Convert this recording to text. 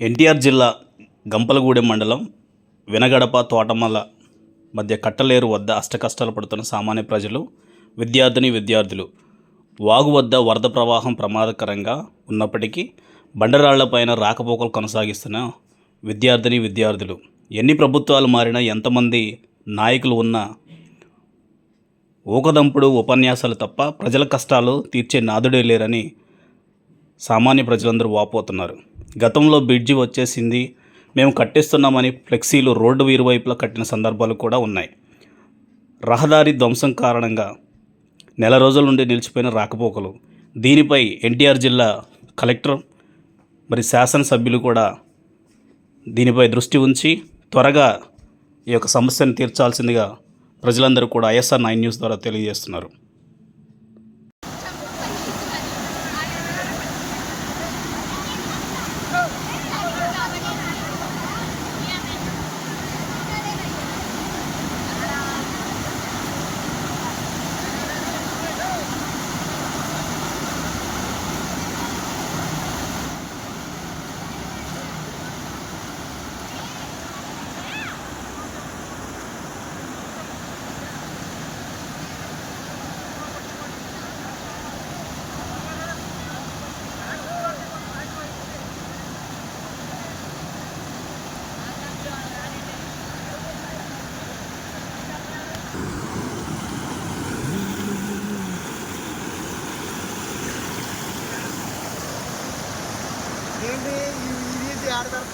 ఎన్టీఆర్ జిల్లా గంపలగూడెం మండలం వినగడప తోటమల మధ్య కట్టలేరు వద్ద అష్టకష్టాలు పడుతున్న సామాన్య ప్రజలు విద్యార్థిని విద్యార్థులు. వాగు వద్ద వరద ప్రవాహం ప్రమాదకరంగా ఉన్నప్పటికీ బండరాళ్ళపైన రాకపోకలు కొనసాగిస్తున్న విద్యార్థిని విద్యార్థులు. ఎన్ని ప్రభుత్వాలు మారినా ఎంతమంది నాయకులు ఉన్నా ఊకదంపుడు ఉపన్యాసాలు తప్ప ప్రజల కష్టాలు తీర్చే నాదుడే లేరని సామాన్య ప్రజలందరూ వాపోతున్నారు. గతంలో బ్రిడ్జి వచ్చేసింది. మేము కట్టిస్తున్నామని ఫ్లెక్సీలు రోడ్డు ఇరువైపులా కట్టిన సందర్భాలు కూడా ఉన్నాయి. రహదారి ధ్వంసం కారణంగా నెల రోజుల నుండి నిలిచిపోయిన రాకపోకలు. దీనిపై ఎన్టీఆర్ జిల్లా కలెక్టర్ మరి శాసనసభ్యులు కూడా దీనిపై దృష్టి ఉంచి త్వరగా ఈ యొక్క సమస్యను తీర్చాల్సిందిగా ప్రజలందరూ కూడా ఐఎస్ఆర్ నైన్ న్యూస్ ద్వారా తెలియజేస్తున్నారు. ఏంటి ఇది ఇది ఆడతారు.